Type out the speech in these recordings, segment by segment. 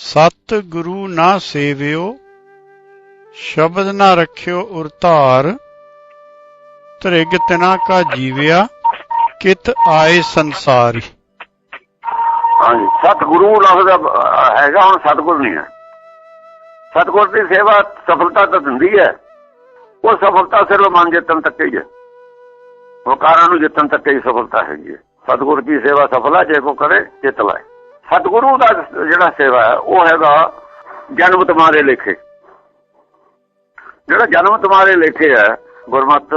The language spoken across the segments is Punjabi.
ਸਤ ਗੁਰੂ ਨਾ ਸੇਵਿਓ, ਸ਼ਬਦ ਨਾ ਰੱਖਿਓ ਉਰਤਾਰ ਤ੍ਰਿਗ ਤਿਨਾ ਕਾ ਜੀਵਿਆ, ਕਿਤ ਆਏ ਸੰਸਾਰੀ। ਹਾਂਜੀ, ਸਤਿਗੁਰੂ ਲਫ਼ਜ਼ ਹੈਗਾ, ਹੁਣ ਸਤਿਗੁਰ ਨਹੀਂ ਹੈ। ਸਤਿਗੁਰ ਦੀ ਸੇਵਾ ਸਫਲਤਾ ਤਾਂ ਦਿੰਦੀ ਹੈ। ਉਹ ਸਫਲਤਾ ਸਿਰਫ ਮਨ ਜਿੱਤਣ ਤੱਕ ਹੀ ਹੈ। ਵਕਾਰਾਂ ਨੂੰ ਜਿੱਤਣ ਤੱਕ ਹੀ ਸਫਲਤਾ ਹੈਗੀ ਹੈ। ਸਤਿਗੁਰ ਦੀ ਸੇਵਾ ਸਫਲ ਹੈ, ਜੇ ਕੋ ਕਰੇ, ਜਿੱਤ ਲਾਏ। ਸਤਿਗੁਰੂ ਦਾ ਜਿਹੜਾ ਸੇਵਾ ਹੈ, ਉਹ ਹੈਗਾ ਜਨਮ ਤੁਹਾਰੇ ਲੇਖੇ। ਜਿਹੜਾ ਜਨਮ ਤੁਹਾਰੇ ਲੇਖੇ ਹੈ, ਗੁਰਮਤ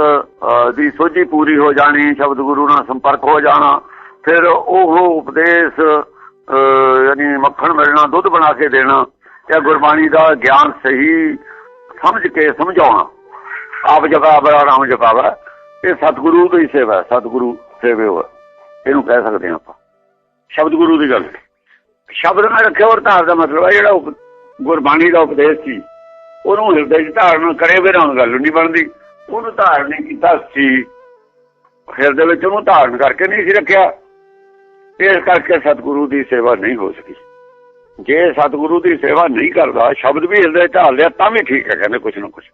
ਦੀ ਸੋਝੀ ਪੂਰੀ ਹੋ ਜਾਣੀ, ਸ਼ਬਦ ਗੁਰੂ ਨਾਲ ਸੰਪਰਕ ਹੋ ਜਾਣਾ, ਫਿਰ ਉਹ ਉਪਦੇਸ਼ ਯਾਨੀ ਮੱਖਣ ਮਿਲਣਾ, ਦੁੱਧ ਬਣਾ ਕੇ ਦੇਣਾ, ਜਾਂ ਗੁਰਬਾਣੀ ਦਾ ਗਿਆਨ ਸਹੀ ਸਮਝ ਕੇ ਸਮਝਾਉਣਾ। ਆਪ ਜਪਾ ਰਾਮ ਜਪਾਵਾ, ਇਹ ਸਤਿਗੁਰੂ ਦੀ ਸੇਵਾ ਸਤਿਗੁਰੂ ਸੇਵੇ ਹੋ। ਇਹਨੂੰ ਕਹਿ ਸਕਦੇ ਹਾਂ ਆਪਾਂ। ਸ਼ਬਦ ਗੁਰੂ ਦੀ ਗੱਲ। ਸ਼ਬਦ ਨਾਲ ਰੱਖਿਆ ਔਰ ਧਾਰ ਦਾ ਮਤਲਬ ਹੈ ਜਿਹੜਾ ਗੁਰਬਾਣੀ ਦਾ ਉਪਦੇਸ਼ ਸੀ। ਉਹਨੂੰ ਹਿਰਦੇ 'ਚ ਧਾਰਨ ਕਰੇ ਫਿਰ ਹੁਣ ਗੱਲ ਨਹੀਂ ਬਣਦੀ। ਉਹਨੂੰ ਧਾਰਨ ਨਹੀਂ ਕੀਤਾ ਸੀ। ਹਿਰਦੇ ਵਿੱਚ ਉਹਨੂੰ ਧਾਰਨ ਕਰਕੇ ਨਹੀਂ ਸੀ ਰੱਖਿਆ। ਇਸ ਕਰਕੇ ਸਤਿਗੁਰੂ ਦੀ ਸੇਵਾ ਨਹੀਂ ਹੋ ਸਕੀ। ਜੇ ਸਤਿਗੁਰੂ ਦੀ ਸੇਵਾ ਨਹੀਂ ਕਰਦਾ, ਸ਼ਬਦ ਵੀ ਹਿਰਦੇ 'ਚ ਢਾਲ ਲਿਆ, ਤਾਂ ਵੀ ਠੀਕ ਹੈ, ਕਹਿੰਦੇ ਕੁਛ ਨਾ ਕੁਛ।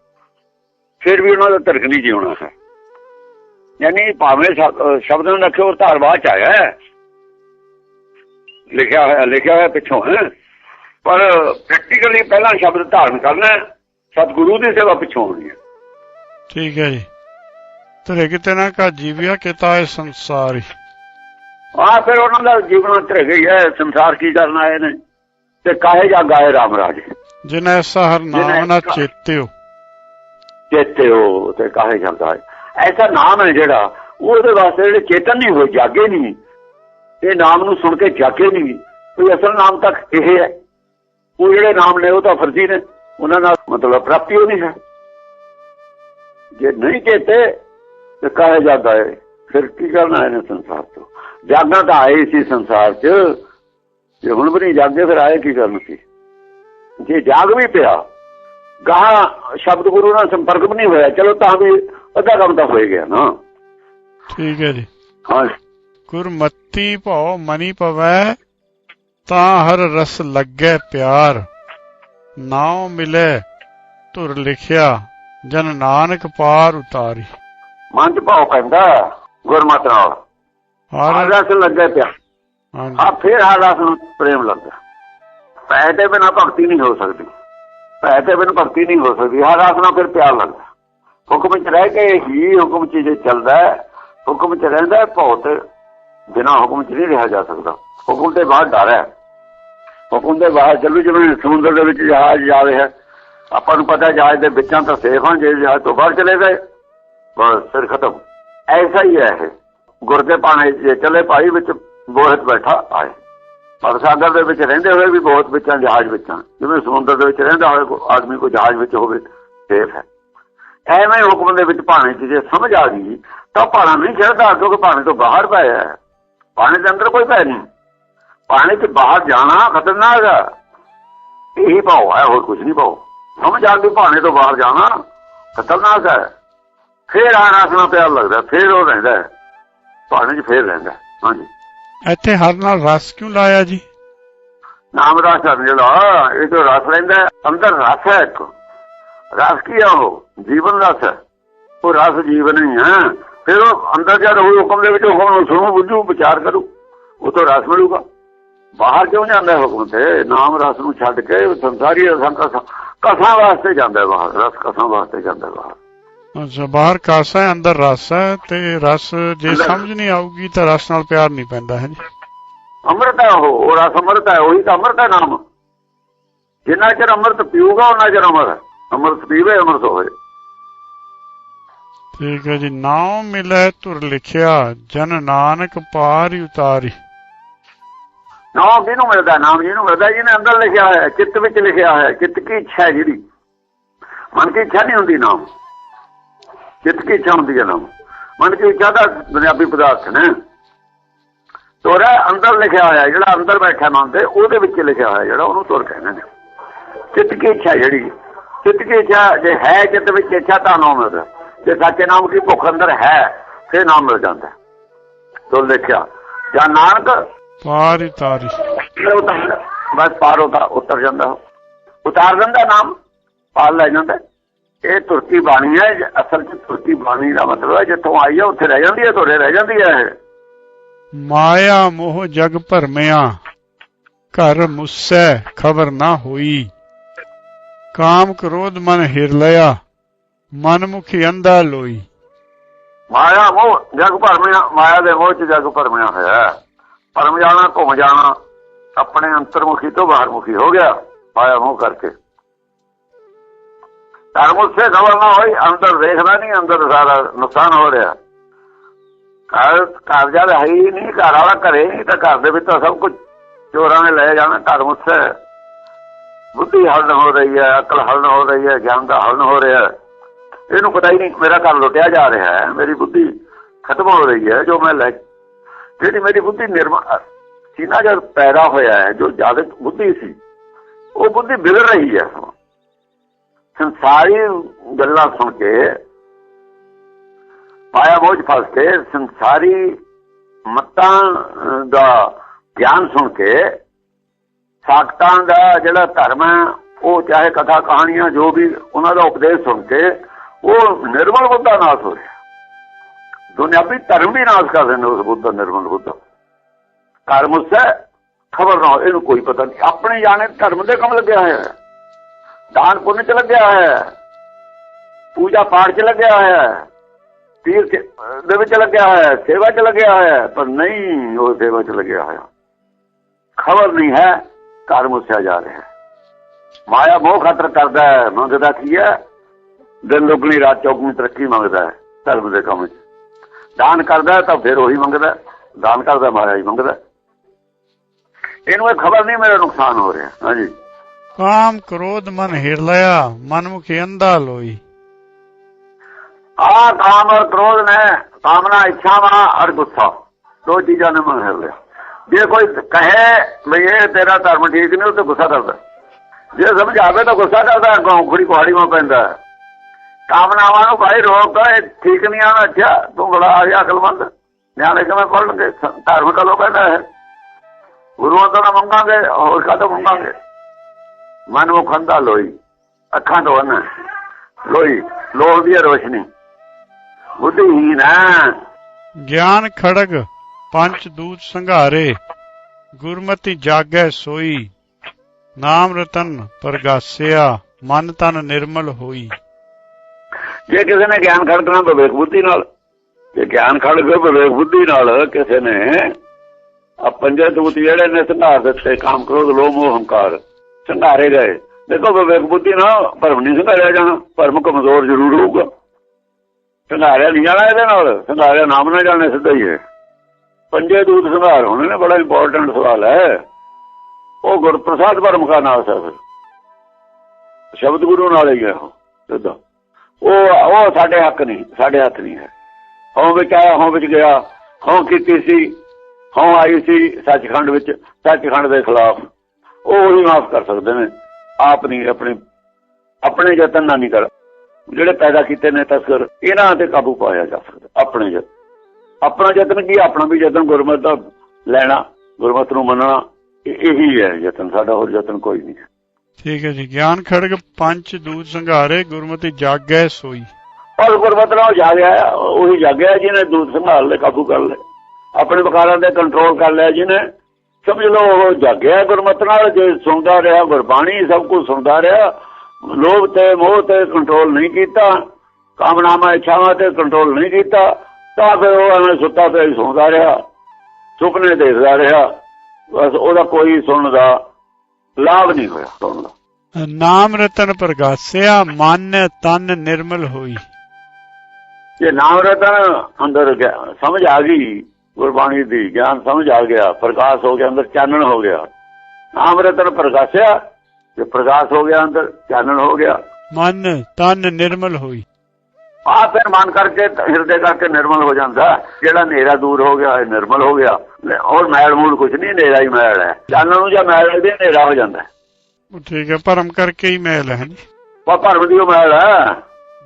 ਫਿਰ ਵੀ ਉਹਨਾਂ ਦਾ ਤਰਕ ਨਹੀਂ ਜਿਉਣਾ ਹੈ। ਯਾਨੀ ਭਾਵੇਂ ਸ਼ਬਦ ਨੂੰ ਰੱਖਿਓ ਔਰ ਧਾਰ ਬਾਅਦ ਚ ਆਇਆ ਲਿਖਿਆ ਹੋਇਆ ਲਿਖਿਆ ਹੋਇਆ ਪਿੱਛੋਂ ਹੈ? ਪਰ ਪ੍ਰੈਕਟੀਕਲੀ ਪਹਿਲਾਂ ਸ਼ਬਦ ਧਾਰਨ ਕਰਨਾ ਹੈ, ਸਤਿਗੁਰੂ ਦੀ ਸੇਵਾ ਪਿੱਛੋਂ ਹੋਣੀ ਹੈ। ਠੀਕ ਹੈ ਜੀ। ਤ੍ਰਿਗ ਤਿਨਾ ਕਾ ਜੀਵਿਆ ਕਿਤ ਆਏ ਸੰਸਾਰੀ ਆ ਫਿਰ ਉਹਨਾਂ ਦਾ ਜੀਵਨ ਤਰ ਗਈ ਹੈ ਸੰਸਾਰ ਕੀ ਕਰਨ ਆਏ ਨੇ ਤੇ ਕਾਹੇ ਜਾ ਗਾਏ ਰਾਮ ਰਾਜ? ਜਿਨ ਐਸਾ ਹਰ ਨਾਮ ਨਾ ਚੇਤਿਓ। ਚੇਤੇ ਹੋ ਤੇ ਕਾਹੇ ਜਾਂਦਾ ਹੈ ਐਸਾ ਨਾਮ ਹੈ ਜਿਹੜਾ ਉਹਦੇ ਵਾਸਤੇ ਜਿਹੜੇ ਚੇਤਨ ਨਹੀਂ ਹੋਏ ਜਾਗੇ ਨਹੀਂ। ਇਹ ਨਾਮ ਨੂੰ ਸੁਣ ਕੇ ਜਾਗੇ ਨਹੀਂ। ਕੋਈ ਅਸਲ ਨਾਮ ਤੱਕ ਇਹ ਹੈ। ਉਹ ਜਿਹੜੇ ਨਾਮ ਨੇ ਉਹ ਤਾਂ ਫਰਜ਼ੀ ਨੇ। ਉਹਨਾਂ ਨਾਲ ਮਤਲਬ ਪ੍ਰਾਪਤੀ ਉਹ ਨਹੀਂ ਹੈ। ਜੇ ਨਹੀਂ ਚੇਤੇ ਤੇ ਕਾਹੇ ਜਾਂਦਾ ਹੈ? ਫਿਰ ਕੀ ਕਰਨਾ ਇਹਨੇ ਸੰਸਾਰ ਤੋਂ? ਜਾਗਣਾ ਤਾਂ ਆਏ ਸੀ ਸੰਸਾਰ 'ਚ। ਜੇ ਹੁਣ ਵੀ ਨਹੀਂ ਜਾਗੇ ਫਿਰ ਆਏ ਕੀ ਕਰਨ ਸੀ? ਜੇ ਜਾਗ ਵੀ ਪਿਆ ਗਾਹ ਸ਼ਬਦ ਗੁਰੂ ਨਾਲ ਸੰਪਰਕ ਵੀ ਨਹੀਂ ਹੋਇਆ ਚਲੋ ਤਾਂ ਵੀ ਅੱਧਾ ਕੰਮ ਤਾਂ ਹੋਏ ਗਿਆ ਨਾ। ਠੀਕ ਹੈ ਜੀ। ਹਾਂ। ਗੁਰਮਤੀ ਭਉ ਮਨੀ ਪਵੈ ਤਾਂ ਹਰ ਰਸ ਲੱਗੈ ਪਿਆਰ। ਨਾਉ ਮਿਲੇ ਧੁਰ ਲਿਖਿਆ ਜਨ ਨਾਨਕ ਪਾਰ ਉਤਾਰੀ। ਮਨ ਚ ਭਾਉ ਪੈਂਦਾ ਗੁਰਮਤ ਨਾਲ। ਹਰ ਰਸ ਲੱਗੇ ਪਿਆ। ਆ ਫਿਰ ਹਰ ਰਸ ਨੂੰ ਪ੍ਰੇਮ ਲੱਗਦਾ। ਪੈ ਤੇ ਬਿਨਾ ਭਗਤੀ ਨਹੀਂ ਹੋ ਸਕਦੀ। ਪੈ ਤੇ ਬਿਨ ਭਗਤੀ ਨਹੀਂ ਹੋ ਸਕਦੀ। ਹਰ ਰਸ ਨਾਲ ਫਿਰ ਪਿਆਰ ਲੱਗਦਾ। ਹੁਕਮ ਚ ਰਹਿ ਕੇ ਹੀ ਹੁਕਮ ਚ ਜੇ ਚੱਲਦਾ ਹੁਕਮ ਚ ਰਹਿੰਦਾ ਭੌਤ ਬਿਨਾ ਹੁਕਮ ਚ ਨਹੀਂ ਰਿਹਾ ਜਾ ਸਕਦਾ। ਹੁਕਮ ਦੇ ਬਾਹਰ ਡਰ ਹੈ। ਹੁਕਮ ਦੇ ਬਾਹਰ ਚੱਲੂ ਜਿਵੇਂ ਸਮੁੰਦਰ ਦੇ ਵਿੱਚ ਜਹਾਜ਼ ਜਾ ਰਿਹਾ ਆਪਾਂ ਨੂੰ ਪਤਾ ਜਹਾਜ਼ ਦੇ ਵਿੱਚਾਂ ਤਾਂ ਸੇਫ ਹਾਂ ਜੇ ਜਹਾਜ਼ ਤੋਂ ਬਾਹਰ ਚਲੇ ਗਏ, ਬਸ ਫਿਰ ਖਤਮ। ਐਸਾ ਹੀ ਹੈ ਇਹ। ਗੁਰਦੇ ਪਾਣੇ ਜੇ ਚਲੇ, ਭਾਈ ਵਿੱਚ ਬੋਹਤ ਬੈਠਾ ਆਏ। ਪਰ ਸਾਗਰ ਦੇ ਵਿੱਚ ਰਹਿੰਦੇ ਹੋਏ ਵੀ ਬਹੁਤ ਵਿੱਚਾਂ, ਜਹਾਜ਼ ਵਿੱਚਾਂ। ਜਿਵੇਂ ਸਮੁੰਦਰ ਦੇ ਵਿੱਚ ਰਹਿੰਦਾ ਹੋਵੇ ਕੋਈ ਆਦਮੀ ਕੋਈ ਜਹਾਜ਼ ਵਿੱਚ ਹੋਵੇ, ਸੇਫ ਹੈ। ਐਵੇਂ ਹੁਕਮ ਦੇ ਵਿੱਚ ਭਾਣੇ 'ਚ ਜੇ ਸਮਝ ਆ ਗਈ, ਤਾਂ ਭਾਣਾ ਨਹੀਂ ਛੱਡਦਾ ਕਿਉਂਕਿ ਭਾਣੇ ਤੋਂ ਬਾਹਰ ਪਿਆ ਹੈ। ਭਾਣੇ ਦੇ ਅੰਦਰ ਕੋਈ ਭੈ ਨਹੀਂ। ਭਾਣੇ 'ਚ ਬਾਹਰ ਜਾਣਾ ਖਤਰਨਾਕ ਹੈ ਇਹੀ ਭਾਉ ਹੈ ਹੋਰ ਕੁਝ ਨਹੀਂ ਭਾਉ ਸਮਝ ਆ ਗਈ ਭਾਣੇ ਤੋਂ ਬਾਹਰ ਜਾਣਾ ਖਤਰਨਾਕ ਹੈ। ਫੇਰ ਆਣਾ ਸੁਣਾ ਪਿਆਰ ਲੱਗਦਾ ਫੇਰ ਉਹ ਰਹਿੰਦਾ। ਭਾਣੇ 'ਚ ਫੇਰ ਰਹਿੰਦਾ। ਹਾਂਜੀ। ਇੱਥੇ ਹਰ ਨਾਲ ਰਸ ਕਿਉਂ ਲਾਇਆ ਜੀ? ਨਾਮ ਰਸ ਹੈ ਜਿਹੜਾ ਇਹ ਜੋ ਰਸ ਰਹਿੰਦਾ ਹੈ, ਅੰਦਰ ਰਸ ਹੈ ਇੱਕ। ਰਸ ਕੀ ਆ ਉਹ? ਜੀਵਨ ਰਸ ਹੈ। ਉਹ ਰਸ ਜੀਵਨ ਹੀ ਹੈ। ਫਿਰ ਉਹ ਅੰਦਰ ਜਦ ਉਹ ਹੁਕਮ ਦੇ ਵਿੱਚ ਹੁਕਮ ਨੂੰ ਸੁਣੂ ਬੁੱਝੂ ਵਿਚਾਰ ਕਰੂ। ਉਹ ਤੋਂ ਰਸ ਮਿਲੂਗਾ। ਬਾਹਰ ਕਿਉਂ ਜਾਂਦਾ ਹੈ ਹੁਕਮ ਤੇ? ਨਾਮ ਰਸ ਨੂੰ ਛੱਡ ਕੇ ਸੰਸਾਰੀ ਰਸਾਂ ਕਸਾਂ ਵਾਸਤੇ ਜਾਂਦਾ ਬਾਹਰ ਰਸ ਕਸਾਂ ਵਾਸਤੇ ਜਾਂਦਾ ਬਾਹਰ। ਅੱਛਾ ਬਾਹਰ ਕਾਸਾ ਹੈ ਅੰਦਰ ਰਸ ਹੈ ਤੇ ਰਸ ਜੇ ਸਮਝ ਨਹੀਂ ਆਊਗੀ ਤਾਂ ਰਸ ਨਾਲ ਪਿਆਰ ਨਹੀਂ ਪੈਂਦਾ ਹੈ ਜੀ। ਅੰਮ੍ਰਿਤ ਹੈ ਉਹ ਉਹ ਰਸ ਅੰਮ੍ਰਿਤ ਹੈ ਉਹੀ ਤਾਂ ਅੰਮ੍ਰਿਤ ਹੈ ਨਾਮ। ਜਿੰਨਾ ਚਿਰ ਅੰਮ੍ਰਿਤ ਪੀਊਗਾ ਉਹਨਾਂ ਚਿਰ ਅਮਰ ਹੈ। ਅੰਮ੍ਰਿਤ ਪੀਵੇ ਅੰਮ੍ਰਿਤ ਹੋਵੇ। ਠੀਕ ਹੈ ਜੀ। ਨਾਉ ਮਿਲੇ ਧੁਰ ਲਿਖਿਆ, ਜਨ ਨਾਨਕ ਪਾਰ ਉਤਾਰੀ। ਨਾਮ ਕਿਹਨੂੰ ਮਿਲਦਾ? ਨਾਮ ਜਿਹਨੂੰ ਮਿਲਦਾ, ਜਿਹਨੇ ਅੰਦਰ ਲਿਖਿਆ ਹੋਇਆ, ਚਿੱਤ ਵਿੱਚ ਲਿਖਿਆ ਹੋਇਆ, ਚਿੱਤ ਕੀ ਇੱਛਾ ਜਿਹੜੀ ਮਨ ਕੀ ਇੱਛਾ ਨਹੀਂ ਹੁੰਦੀ ਨਾਮ ਚਿੱਤ ਕੀ ਇੱਛਾ ਹੁੰਦੀ ਹੈ ਨਾਮ ਮਨ ਕੀ ਇੱਛਾ ਦਾ ਬੁਨਿਆਦੀ ਪਦਾਰਥ ਨੇ। ਤੋਰਾ ਅੰਦਰ ਲਿਖਿਆ ਹੋਇਆ, ਜਿਹੜਾ ਅੰਦਰ ਬੈਠਾ ਮਨ ਤੇ, ਉਹਦੇ ਵਿੱਚ ਲਿਖਿਆ ਹੋਇਆ, ਜਿਹੜਾ ਉਹਨੂੰ ਤੁਰ ਕਹਿੰਦੇ ਨੇ। ਚਿੱਤ ਕੀ ਇੱਛਾ ਜਿਹੜੀ? ਚਿੱਤ ਕੀ ਇੱਛਾ ਜੇ ਹੈ, ਚਿੱਤ ਵਿੱਚ ਇੱਛਾ ਤਾਂ ਨਾਮ ਮਿਲਦਾ। ਜੇ ਸੱਚੇ ਨਾਮ ਦੀ ਭੁੱਖ ਅੰਦਰ ਹੈ ਫਿਰ ਨਾਮ ਮਿਲ ਜਾਂਦਾ। ਤੋ ਲਿਖਿਆ ਜਾਂ ਨਾਨਕ? ਪਾਰ ਉਤਾਰੀ ਉਹ ਤਾਂ ਬਸ ਪਾਰ ਉਤਾ ਉਤਰ ਜਾਂਦਾ। ਉਤਾਰ ਦਿੰਦਾ ਨਾਮ ਪਾਰ ਲੈ ਜਾਂਦਾ। ਇਹ ਤੁਰਕੀ ਬਾਣੀ ਹੈ ਅਸਲ 'ਚ ਤੁਰਕੀ ਬਾਣੀ ਦਾ ਮਤਲਬ ਹੈ ਜਿੱਥੋਂ ਆਈ ਹੈ ਉੱਥੇ ਰਹਿ ਜਾਂਦੀ ਹੈ ਤੁਹਾਡੇ ਰਹਿ ਜਾਂਦੀ ਹੈ। ਮਾਇਆ ਮੋਹ ਜਗ ਭਰਮਿਆ ਘਰ ਮੁਸੈ ਖਬਰ ਨਾ ਹੋਈ। ਕਾਮ ਕ੍ਰੋਧ ਮਨ ਹਿਰ ਲਿਆ ਮਨ ਮੁਖੀ ਅੰਧਾ ਲੋਈ। ਮਾਇਆ ਮੋਹ ਜਗ ਭਰਮਿਆ ਮਾਇਆ ਦੇ ਮੋਹ 'ਚ ਜਗ ਭਰਮਿਆ ਹੋਇਆ। ਭਰਮ ਜਾਣਾ, ਘੁੰਮ ਜਾਣਾ। ਆਪਣੇ ਅੰਤਰਮੁਖੀ ਤੋਂ ਬਾਹਰਮੁਖੀ ਹੋ ਗਿਆ, ਮਾਇਆ ਮੋਹ ਕਰਕੇ। ਧਰਮ ਉਸੇ ਖਬਰ ਨਾ ਹੋਈ, ਅੰਦਰ ਦੇਖਦਾ ਨਹੀਂ, ਅੰਦਰ ਸਾਰਾ ਨੁਕਸਾਨ ਹੋ ਰਿਹਾ। ਘਰ ਘਰ ਜਦ ਹੈ ਹੀ ਨਹੀਂ, ਘਰ ਵਾਲਾ ਘਰੇ ਤਾਂ ਘਰ ਦੇ ਵਿੱਚ ਤਾਂ ਸਭ ਕੁਝ ਚੋਰਾਂ ਨੇ ਲੈ ਜਾਣਾ ਘਰ ਉਸੇ। ਬੁੱਧੀ ਹਲਣ ਹੋ ਰਹੀ ਹੈ, ਅਕਲ ਹਲਨ ਹੋ ਰਹੀ ਹੈ, ਗਿਆਨ ਦਾ ਹਲਨ ਹੋ ਰਿਹਾ। ਹੈ ਇਹਨੂੰ ਪਤਾ ਹੀ ਨਹੀਂ ਮੇਰਾ ਘਰ ਲੁੱਟਿਆ ਜਾ ਰਿਹਾ ਹੈ। ਮੇਰੀ ਬੁੱਧੀ ਖਤਮ ਹੋ ਰਹੀ ਹੈ, ਜੋ ਮੈਂ ਲੈ ਜਿਹੜੀ ਮੇਰੀ ਬੁੱਧੀ ਨਿਰਮਲ ਸੀ ਜਦ ਪੈਦਾ ਹੋਇਆ ਹੈ, ਜੋ ਜਦ ਬੁੱਧੀ ਸੀ, ਉਹ ਬੁੱਧੀ ਵਿਗੜ ਰਹੀ ਹੈ। ਸੰਸਾਰੀ ਗੱਲਾਂ ਸੁਣ ਕੇ ਪਾਇਆ ਬੋਝ ਫਸ ਕੇ, ਸੰਸਾਰੀ ਮਤਾਂ ਦਾ ਗਿਆਨ ਸੁਣ ਕੇ, ਸਾਖਤਾਂ ਦਾ ਜਿਹੜਾ ਧਰਮ ਹੈ, ਉਹ ਚਾਹੇ ਕਥਾ ਕਹਾਣੀਆਂ ਜੋ ਵੀ ਉਹਨਾਂ ਦਾ ਉਪਦੇਸ਼ ਸੁਣ ਕੇ ਉਹ ਨਿਰਮਲ ਬੁੱਧਾ ਨਾਸ ਹੋ ਰਿਹਾ ਦੁਨਿਆਵੀ ਧਰਮ ਵੀ ਨਾਸ ਕਰ ਦਿੰਦੇ ਉਸ ਬੁੱਧ ਨਿਰਮਲ ਬੁੱਧ ਧਰਮ ਉਸੇ ਖਬਰ ਨਾ ਹੋ, ਇਹਨੂੰ ਕੋਈ ਪਤਾ ਨਹੀਂ। ਆਪਣੇ ਜਾਣੇ ਧਰਮ ਦੇ ਕੰਮ ਲੱਗਿਆ ਹੋਇਆ ਹੈ। ਦਾਨ ਪੁੰਨ ਚ ਲੱਗਿਆ ਹੋਇਆ ਹੈ। ਪੂਜਾ ਪਾਠ ਚ ਲੱਗਿਆ ਹੋਇਆ ਹੈ। ਤੀਰਥ ਦੇ ਵਿੱਚ ਲੱਗਿਆ ਹੋਇਆ ਸੇਵਾ ਚ ਲੱਗਿਆ ਹੋਇਆ ਪਰ ਨਹੀਂ ਉਹ ਸੇਵਾ ਚ ਲੱਗਿਆ ਹੋਇਆ। ਖਬਰ ਨਹੀਂ ਹੈ ਧਰਮ ਉਸਿਆ ਜਾ ਰਿਹਾ ਮਾਇਆ ਮੋਹ ਖਤਰ ਕਰਦਾ ਹੈ ਮੰਗਦਾ ਕੀ ਹੈ? ਦਿਨ ਦੁਗਣੀ ਰਾਤ ਚੌਗਣੀ ਤਰੱਕੀ ਮੰਗਦਾ ਹੈ ਧਰਮ ਦੇ ਕੰਮ 'ਚ ਦਾਨ ਕਰਦਾ ਤਾਂ ਫਿਰ ਉਹੀ ਮੰਗਦਾ। ਦਾਨ ਕਰਦਾ ਹੀ ਮੰਗਦਾ। ਇਹਨੂੰ ਇਹ ਖਬਰ ਨਹੀਂ ਮੇਰਾ ਨੁਕਸਾਨ ਹੋ ਰਿਹਾ। ਹਾਂਜੀ। ਕਾਮ ਕ੍ਰੋਧ ਮਨ ਹਿਰ ਲਿਆ ਮਨ ਮੁਖੀ ਅੰਧਾ ਲੋਈ। ਆ ਕਾਮ ਔਰ ਕ੍ਰੋਧ ਨੇ ਕਾਮਨਾ ਇੱਛਾਵਾਂ ਔਰ ਗੁੱਸਾ। ਦੋ ਚੀਜ਼ਾਂ ਨੇ ਮਨ ਹਿਰ ਲਿਆ। ਜੇ ਕੋਈ ਕਹੇ ਵੀ ਇਹ ਤੇਰਾ ਧਰਮ ਠੀਕ ਨਹੀਂ ਉਹ ਤੇ ਗੁੱਸਾ ਕਰਦਾ। ਜੇ ਸਮਝ ਆਵੇ ਤਾਂ ਗੁੱਸਾ ਕਰਦਾ ਗੌਂਖੜੀ ਪਹਾੜੀ ਮਾ ਪੈਂਦਾ। ਕਾਮਨਾਵਾਂ ਨੂੰ ਭਾਈ ਰੋਕ ਇਹ ਠੀਕ ਨਹੀਂ ਆਣਾ ਅੱਛਾ, ਤੂੰ ਬੜਾ ਅਕਲਮੰਦ। ਨਿਆਣੇ ਕਿਵੇਂ ਪੜਨਗੇ ਸ- ਧਰਮ ਕਹਿੰਦਾ ਹੈ ਗੁਰੂਆਂ ਤੋਂ ਮੰਗਾਂਗੇ, ਹੋਰ ਕਾਹਤੋਂ ਮੰਗਾਂਗੇ? ਮਨ ਉਹ ਖੰਦਾ ਲੋਈ, ਅੱਖਾਂ ਤੋਂ ਨਾ ਲੋਈ ਲੋਹ ਦੀ ਰੋਸ਼ਨੀ। ਬੁੱਧੀਹੀਨ ਹੈ ਗਿਆਨ ਖੜਗ ਪੰਚ ਦੂਤ ਸੰਘਾਰੇ। ਗੁਰਮਤੀ ਜਾਗੈ ਸੋਈ। ਨਾਮ ਰਤਨ ਪ੍ਰਗਾਸਿਆ। ਮਨ ਤਨ ਨਿਰਮਲ ਹੋਈ। ਜੇ ਕਿਸੇ ਨੇ ਗਿਆਨ ਖੜਕਣਾ ਵਿਵੇਕ ਬੁੱਧੀ ਨਾਲ, ਜੇ ਗਿਆਨ ਖੜ ਗਿਆ ਵਿਵੇਕ ਬੁੱਧੀ ਨਾਲ, ਕਿਸੇ ਨੇ ਆ ਪੰਜੇ ਦੂਤ ਜਿਹੜੇ ਨੇ ਸੰਘਾਰ ਦਿੱਤੇ, ਕਾਮ ਕ੍ਰੋਧ, ਲੋਭ, ਮੋਹ, ਹੰਕਾਰ, ਸੰਘਾਰੇ ਗਏ। ਦੇਖੋ ਵਿਵੇਕ ਬੁੱਧੀ ਨਾਲ ਭਰਮ ਨਹੀਂ ਸੰਘਾਰਿਆ ਜਾਣਾ ਭਰਮ ਕਮਜ਼ੋਰ ਜ਼ਰੂਰ ਹੋਊਗਾ। ਸੰਘਾਰਿਆ ਨਹੀਂ ਜਾਣਾ ਇਹਦੇ ਨਾਲ, ਸੰਘਾਰਿਆ ਨਾਮ ਨਾ ਜਾਣੇ ਸਿੱਧਾ ਹੀ ਹੈ। ਪੰਜੇ ਦੂਤ ਸੰਘਾਰ ਹੋਣੇ ਨੇ, ਬੜਾ ਇੰਪੋਰਟੈਂਟ ਸਵਾਲ ਹੈ। ਉਹ ਗੁਰਪ੍ਰਸਾਦ ਭਰਮ ਕਾ ਨਾਸ ਹੈ ਸ਼ਬਦ ਗੁਰੂ ਨਾਲ ਹੀ ਹੈ ਸਿੱਧਾ। ਉਹ ਉਹ ਸਾਡੇ ਹੱਕ ਨਹੀਂ, ਸਾਡੇ ਹੱਥ ਨਹੀਂ ਹੈ। ਹੋਂ ਵਿੱਚ ਆਇਆ ਹੋਂ ਵਿੱਚ ਗਿਆ ਹੋਂ ਕੀਤੀ ਸੀ ਹੋਂ ਆਈ ਸੀ ਸੱਚਖੰਡ ਵਿੱਚ, ਸੱਚਖੰਡ ਦੇ ਖਿਲਾਫ। ਉਹ ਹੀ ਮਾਫ ਕਰ ਸਕਦੇ ਨੇ, ਆਪ ਨਹੀਂ, ਆਪਣੇ ਆਪਣੇ ਯਤਨ ਨਾ ਨਹੀਂ ਕਰ। ਜਿਹੜੇ ਪੈਦਾ ਕੀਤੇ ਨੇ ਤਸਕਰ, ਇਹਨਾਂ ਤੇ ਕਾਬੂ ਪਾਇਆ ਜਾ ਸਕਦਾ, ਆਪਣੇ ਯਤਨ। ਆਪਣਾ ਯਤਨ ਕੀ, ਆਪਣਾ ਵੀ ਯਤਨ ਗੁਰਮਤਿ ਦਾ ਲੈਣਾ, ਗੁਰਮਤਿ ਨੂੰ ਮੰਨਣਾ ਇਹੀ ਹੈ ਯਤਨ, ਸਾਡਾ ਹੋਰ ਯਤਨ ਕੋਈ ਨਹੀਂ ਹੈ। ਠੀਕ ਹੈ ਜੀ। ਗਿਆਨ ਖੜਗ ਪੰਚ ਦੂਤ ਸੰਘਾਰੇ, ਗੁਰਮਤੀ ਜਾਗੈ ਸੋਈ। ਔਰ ਗੁਰਮਤਿ ਨਾਲ ਜਾਗਿਆ, ਉਹੀ ਜਾਗਿਆ ਜਿਹਨੇ ਦੂਤ ਸੰਭਾਲ ਲੈ ਕਾਬੂ ਕਰ ਲੈ ਆਪਣੇ ਵਿਕਾਰਾਂ ਤੇ ਕੰਟਰੋਲ ਕਰ ਲਿਆ ਜਿਹਨੇ। ਸਮਝ ਲਓ, ਉਹ ਜਾਗਿਆ ਗੁਰਮਤਿ ਨਾਲ, ਜੇ ਸੁਣਦਾ ਰਿਹਾ, ਗੁਰਬਾਣੀ ਸਭ ਕੁਝ ਸੁਣਦਾ ਰਿਹਾ। ਲੋਭ ਤੇ ਮੋਹ ਤੇ ਕੰਟਰੋਲ ਨਹੀਂ ਕੀਤਾ, ਕਾਮਨਾਵਾਂ, ਇੱਛਾਵਾਂ ਤੇ ਕੰਟਰੋਲ ਨਹੀਂ ਕੀਤਾ, ਤਾਂ ਫਿਰ ਉਹ ਐਵੇਂ ਸੁੱਤਾ ਪਿਆ ਸੁਣਦਾ ਰਿਹਾ। ਸੁਪਨੇ ਦੇਖਦਾ ਰਿਹਾ। ਬਸ ਉਹਦਾ ਕੋਈ ਸੁਣਦਾ ਲਾਭ ਨਹੀਂ ਹੋਇਆ ਸੁਣਨ ਦਾ। ਨਾਮ ਰਤਨ ਪ੍ਰਗਾਸਿਆ ਮਨ ਤਨ ਨਿਰਮਲ ਹੋਈ। ਜੇ ਨਾਮ ਰਤਨ ਅੰਦਰ ਸਮਝ ਆ ਗਈ ਗੁਰਬਾਣੀ ਦੀ ਗਿਆਨ ਸਮਝ ਆ ਗਿਆ ਪ੍ਰਕਾਸ਼ ਹੋ ਗਿਆ ਅੰਦਰ ਚਾਨਣ ਹੋ ਗਿਆ। ਨਾਮ ਰਤਨ ਪ੍ਰਕਾਸ਼ਿਆ ਜੇ ਪ੍ਰਕਾਸ਼ ਹੋ ਗਿਆ ਅੰਦਰ ਚਾਨਣ ਹੋ ਗਿਆ। ਮਨ ਤਨ ਨਿਰਮਲ ਹੋਈ। ਆ ਫਿਰ ਮਨ ਕਰਕੇ ਹਿਰਦੇ ਕਰਕੇ ਨਿਰਮਲ ਹੋ ਜਾਂਦਾ। ਜਿਹੜਾ ਹਨੇਰਾ ਦੂਰ ਹੋ ਗਿਆ ਨਿਰਮਲ ਹੋ ਗਿਆ। ਹੋਰ ਮੈਲ ਮੂਲ ਕੁਝ ਨਹੀਂ ਹਨੇਰਾ ਹੀ ਮੈਲ ਹੈ। ਚਾਨਣ ਨੂੰ ਜਾਂ ਮੈਲ ਇਹਦੇ ਹਨੇਰਾ ਹੋ ਜਾਂਦਾ। ਠੀਕ ਹੈ ਭਰਮ ਕਰਕੇ ਹੀ ਮੈਲ ਹੈ ਪਰ ਭਰਮ ਦੀ ਉਹ ਮੈਲ ਹੈ।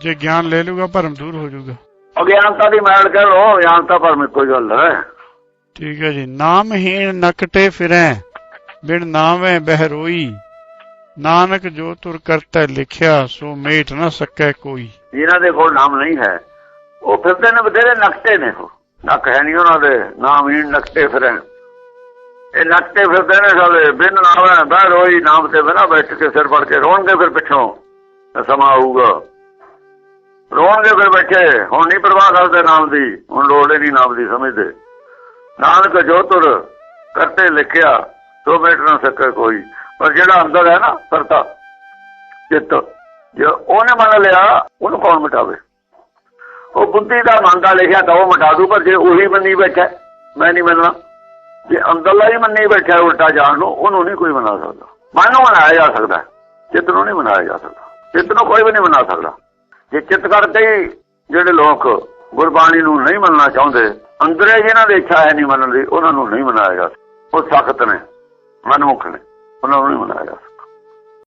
ਜੇ ਗਿਆਨ ਲੈ ਲੂਗਾ ਭਰਮ ਦੂਰ ਹੋ ਜਾਊਗਾ। ਅਗਿਆਨਤਾ ਦੀ ਮੈਲ ਕਹਿ ਲੋ ਗਿਆਨਤਾ ਭਰਮ ਹੀ ਗੱਲ ਹੈ। ਠੀਕ ਹੈ ਜੀ। ਨਾਮਹੀਣ ਨਕਟੇ ਫਿਰੈ ਬਿਨ ਨਾਵੇਂ ਬਹਿਰੋਈ। ਨਾਨਕ ਜੋ ਤੁਰ ਕਰਤਾ ਲਿਖਿਆ, ਸੋ ਮੇਟ ਨਾ ਸਕੈ ਕੋਈ। ਜਿਨ੍ਹਾਂ ਦੇ ਕੋਲ ਨਾਮ ਨਹੀਂ ਹੈ, ਉਹ ਫਿਰਦੇ ਨੇ, ਬਥੇਰੇ ਨਕਟੇ ਨੇ ਉਹ। ਨਕ ਹੈ ਨਹੀਂ ਉਹਨਾਂ ਦੇ, ਨਾਮ ਹੀ ਨਕਟੇ ਫਿਰਨ ਇਹ ਨਕਟੇ ਫਿਰਦੇ ਨੇ ਸਾਲੇ, ਬਿਨ ਨਾਮ ਬਹਿ ਰੋਈ ਨਾਮ ਤੇ ਬਿਨਾ ਬੈਠ ਕੇ ਸਿਰ ਫੜ ਕੇ ਰੋਣਗੇ ਫਿਰ ਪਿੱਛੋਂ ਸਮਾਂ ਆਊਗਾ। ਰੋਣਗੇ ਫਿਰ ਬੈਠੇ, ਹੁਣ ਨਹੀਂ ਪਰਵਾਹ ਕਰਦੇ ਨਾਮ ਦੀ, ਹੁਣ ਲੋੜ ਹੀ ਨਹੀਂ ਨਾਮ ਦੀ, ਸਮਝਦੇ। ਨਾਨਕ ਜੋ ਤੁਰ ਕਰਤੇ ਲਿਖਿਆ, ਸੋ ਮੇਟ ਨਾ ਸਕੇ ਕੋਈ। ਪਰ ਜਿਹੜਾ ਅੰਦਰ ਹੈ ਨਾ ਕਰਤਾ, ਚਿੱਤ, ਜੇ ਉਹਨੇ ਮੰਨ ਲਿਆ, ਉਹਨੂੰ ਕੌਣ ਮਿਟਾਵੇ? ਉਹ ਬੁੱਧੀ ਦਾ ਮੰਗਾ ਲਿਖਿਆ ਤਾਂ ਉਹ ਮਿਟਾ ਦੂ, ਪਰ ਜੇ ਉਹੀ ਮੰਨੀ ਬੈਠਾ ਮੈਂ ਨਹੀਂ ਮੰਨਣਾ। ਜੇ ਅੰਦਰਲਾ ਹੀ ਮੰਨੀ ਬੈਠਾ ਉਲਟਾ ਜਾਣ ਨੂੰ, ਉਹਨੂੰ ਨਹੀਂ ਕੋਈ ਮਨਾ ਸਕਦਾ। ਮਨ ਨੂੰ ਮਨਾਇਆ ਜਾ ਸਕਦਾ ਚਿੱਤ ਨੂੰ ਨਹੀਂ ਮਨਾਇਆ ਜਾ ਸਕਦਾ। ਚਿੱਤ ਨੂੰ ਕੋਈ ਵੀ ਨਹੀਂ ਮਨਾ ਸਕਦਾ। ਜੇ ਚਿੱਤ ਕਰਦੇ ਹੀ ਜਿਹੜੇ ਲੋਕ ਗੁਰਬਾਣੀ ਨੂੰ ਨਹੀਂ ਮੰਨਣਾ ਚਾਹੁੰਦੇ, ਅੰਦਰੇ ਜਿਹਨਾਂ ਦੀ ਇੱਛਾ ਹੈ ਨਹੀਂ ਮੰਨਣ ਦੀ, ਉਹਨਾਂ ਨੂੰ ਨਹੀਂ ਮਨਾਇਆ ਜਾ ਸਕਦਾ। ਉਹ ਸਖਤ ਨੇ, ਮਨਮੁਖ ਨੇ। ਉਹਨਾਂ ਨੂੰ